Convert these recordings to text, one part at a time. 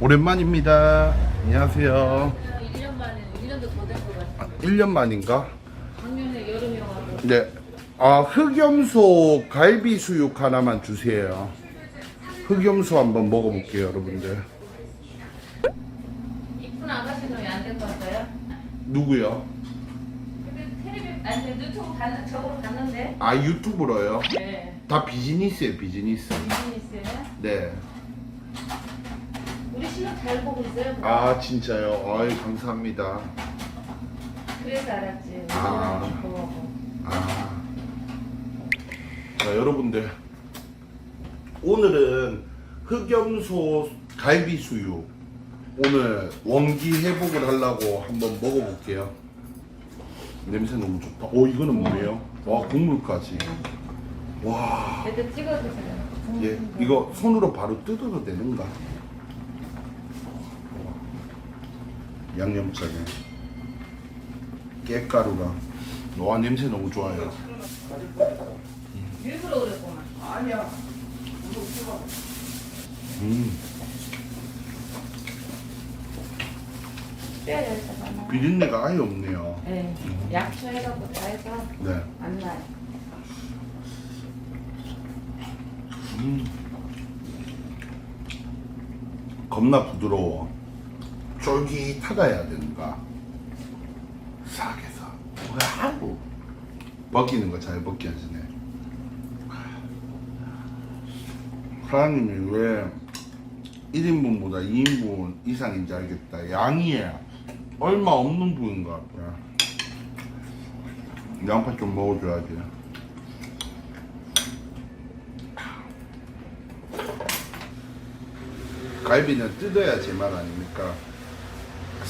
오랜만입니다. 안녕하세요. 1년 만에 1년도 더 된 것 같아. 아, 1년 만인가? 작년에 여름이어가지고 네. 아, 흑염소 갈비 수육 하나만 주세요. 흑염소 한번 먹어볼게요, 여러분들. 이쁜 아가씨는 왜안된것 같아요? 누구요? 근데 텔레비 아니 유튜브 봤는 저으로 봤는데. 아, 유튜브로요? 네. 다 비즈니스예요, 비즈니스. 비즈니스에 네. 신랑 잘 보고 있어요. 아, 진짜요? 아이, 감사합니다. 그래서 알았지. 아. 아. 아. 자, 여러분들. 오늘은 흑염소 갈비 수육. 오늘 원기 회복을 하려고 한번 먹어볼게요. 냄새 너무 좋다. 오, 이거는 뭐예요? 와, 국물까지. 와. 애들 찍어주세요. 예, 이거 손으로 바로 뜯어도 되는가? 양념장에 깨가루랑 와 냄새 너무 좋아요. 일부러 그랬구만. 음, 빼야 되잖아. 비린내가 아예 없네요. 네. 약초 해갖고 다 해서 네. 안 나요. 음. 겁나 부드러워. 쫄깃하다야 되는가? 싹 해서. 하고 벗기는 거 잘 벗겨지네. 사장님이 왜 1인분보다 2인분 이상인지 알겠다. 양이 얼마 없는 분인 것 같아. 양파 좀 먹어줘야지. 갈비는 뜯어야 제맛 아닙니까?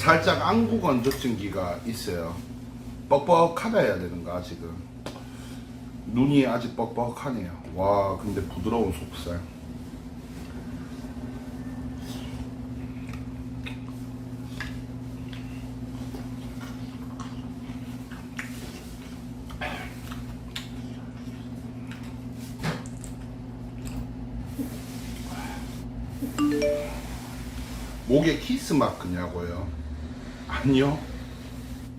살짝 안구 건조증기가 있어요. 뻑뻑하다 해야 되는가 아직은. 눈이 아직 뻑뻑하네요. 와 근데 부드러운 속살. 목에 키스 마크냐고요? 아니요.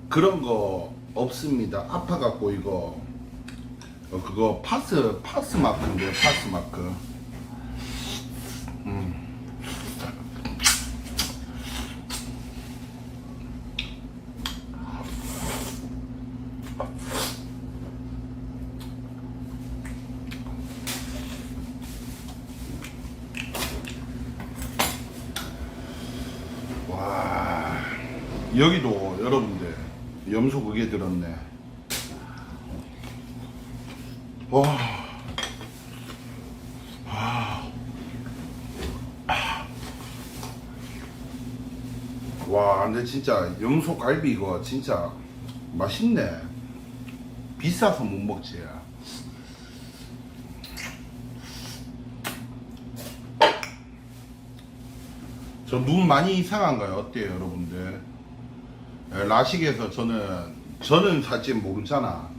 그런 거 없습니다. 아파갖고 이거 어, 그거 파스 파스 마크인데요. 파스 마크. 여기도 여러분들 염소 그게 들었네. 와. 와, 근데 진짜 염소 갈비 이거 진짜 맛있네. 비싸서 못 먹지. 저 눈 많이 이상한가요? 어때요, 여러분들? 예, 라식에서 저는 저는 사실 모르잖아.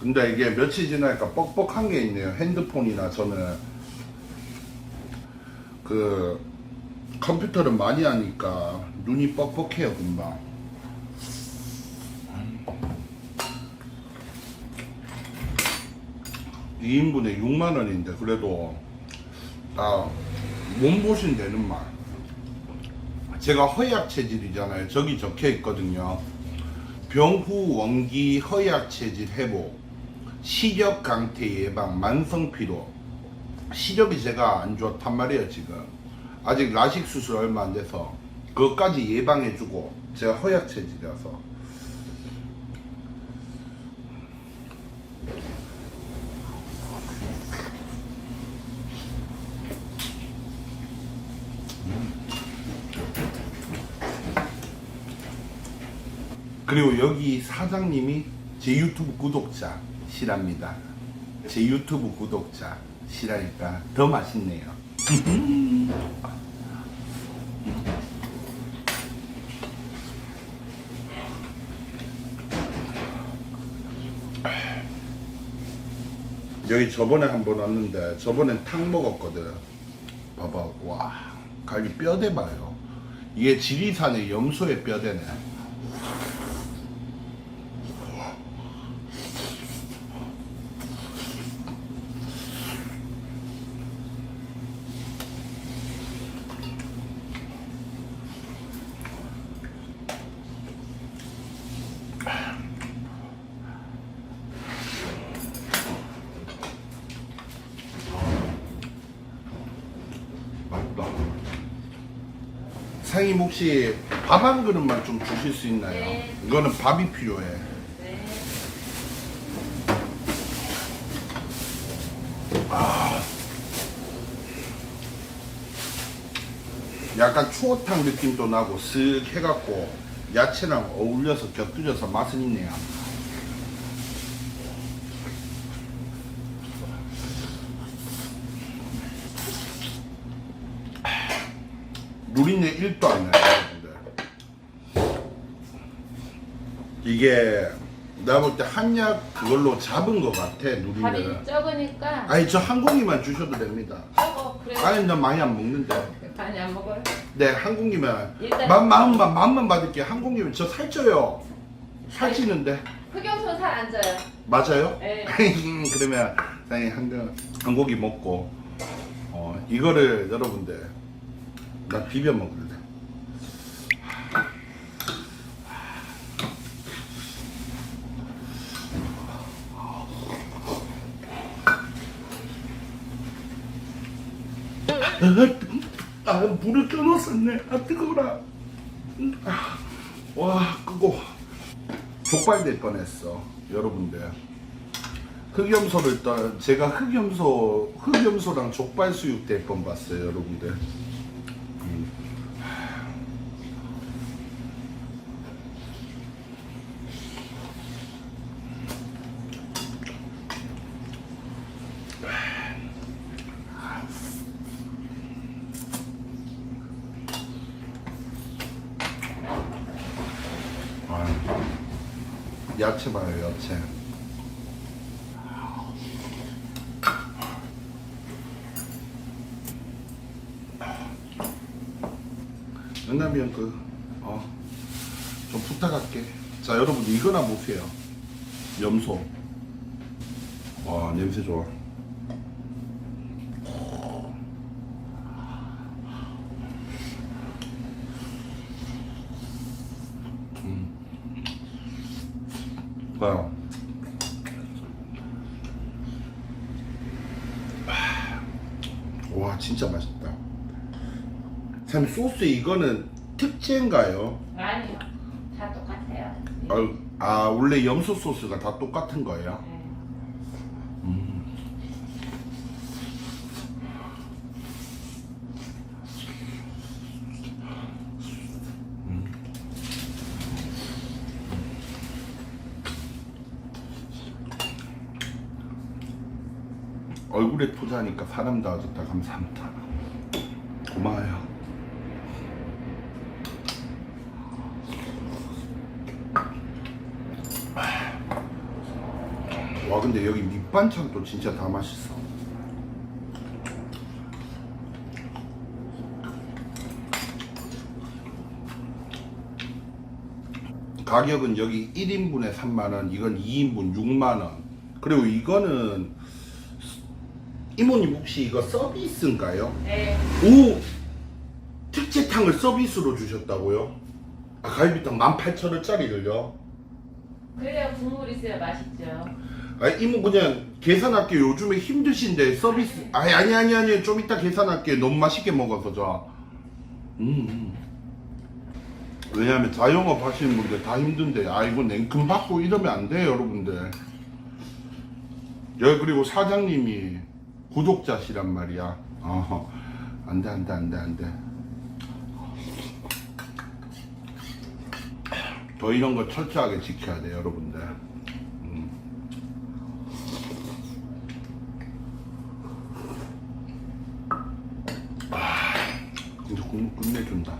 근데 이게 며칠 지나니까 뻑뻑한 게 있네요. 핸드폰이나 저는 그 컴퓨터를 많이 하니까 눈이 뻑뻑해요 금방. 2인분에 6만 원인데 그래도 다 몸보신 되는 맛. 제가 허약 체질이잖아요. 저기 적혀 있거든요. 병후 원기 허약 체질 회복, 시력 강퇴 예방, 만성 피로. 시력이 제가 안 좋단 말이에요 지금. 아직 라식 수술 얼마 안 돼서 그것까지 예방해주고 제가 허약 체질이라서. 그리고 여기 사장님이 제 유튜브 구독자시랍니다. 제 유튜브 구독자시라니까 더 맛있네요. 여기 저번에 한 번 왔는데 저번엔 탕 먹었거든. 봐봐, 와 갈비 뼈대 봐요. 이게 지리산의 염소의 뼈대네. 맛있다. 사장님 혹시 밥 한 그릇만 좀 주실 수 있나요? 네. 이거는 밥이 필요해. 네. 약간 추어탕 느낌도 나고 쓱 해갖고 야채랑 어울려서 곁들여서 맛은 있네요. 누린내 1도 안 나요, 여러분들. 이게 내가 볼 때 한약 그걸로 잡은 것 같아. 밥이 적으니까 아니, 저 한 공기만 주셔도 됩니다. 적어 그래 아니, 나 많이 안 먹는데. 많이 안 먹어요 네, 한 공기면 일단- 마, 마음만 마음만 받을게요. 한 공기면 저 살쪄요. 살찌는데 흑염소 살 안 쪄요 맞아요? 네. 그러면 사장님 한, 공- 한 고기 먹고 어 이거를 여러분들 나 비벼 먹을래. 아, 물을 끊었었네. 아, 뜨거워라. 아, 와, 끄고. 족발 될 뻔했어. 여러분들. 흑염소를 떠, 제가 흑염소, 흑염소랑 족발 수육 될 뻔 봤어요, 여러분들. 야채 봐요, 야채. 영남이 형 그, 어, 좀 부탁할게. 자, 여러분, 이거나 보세요. 염소. 와, 냄새 좋아. 봐요. 와, 진짜 맛있다. 참 소스 이거는 특제인가요? 아니요 다 똑같아요 아, 아, 원래 염소 소스가 다 똑같은 거예요? 네. 얼굴에 투자하니까 사람 나아졌다 감사합니다. 고마워요. 와 근데 여기 밑반찬도 진짜 다 맛있어. 가격은 여기 1인분에 3만원, 이건 2인분 6만원. 그리고 이거는 이모님 혹시 이거 서비스인가요? 네. 오! 특제탕을 서비스로 주셨다고요? 아, 갈비탕 18,000원짜리를요? 그래야 국물 있어야 맛있죠 아, 이모 그냥 계산할게요. 요즘에 힘드신데 서비스. 아니, 아니, 아니, 아니. 좀 이따 계산할게요. 너무 맛있게 먹어서 저. 음, 음. 왜냐하면 자영업 하시는 분들 다 힘든데, 아, 이거 냉큼 받고 이러면 안 돼요, 여러분들. 여기 그리고 사장님이 구독자시란 말이야. 어허. 안 돼, 안 돼, 안 돼, 안 돼. 더 이런 거 철저하게 지켜야 돼, 여러분들. 근데 국물 끝내준다.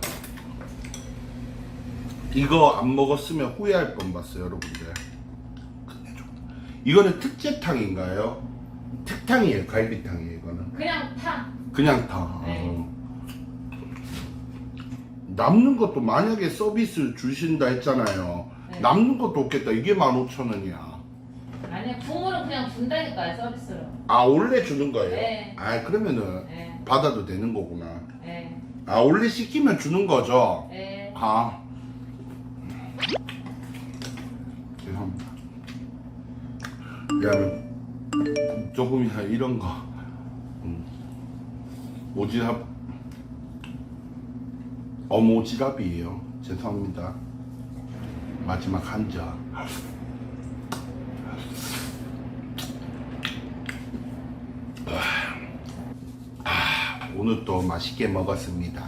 이거 안 먹었으면 후회할 뻔 봤어요, 여러분들. 끝내줘. 이거는 특제탕인가요? 특탕이에요, 갈비탕이에요, 이거는. 그냥 탕. 그냥 다. 네. 어. 남는 것도 만약에 서비스 주신다 했잖아요. 네. 남는 것도 없겠다. 이게 15,000원이야. 아니야 국물은 그냥 준다니까요 서비스로. 아, 원래 주는 거예요? 네. 아, 그러면은 네. 받아도 되는 거구나. 네. 아, 원래 시키면 주는 거죠? 네. 아. 죄송합니다. 야, 조금이나 이런 거. 음. 오지랖. 어모지랖이에요. 죄송합니다. 마지막 한 잔. 아, 오늘 또 맛있게 먹었습니다.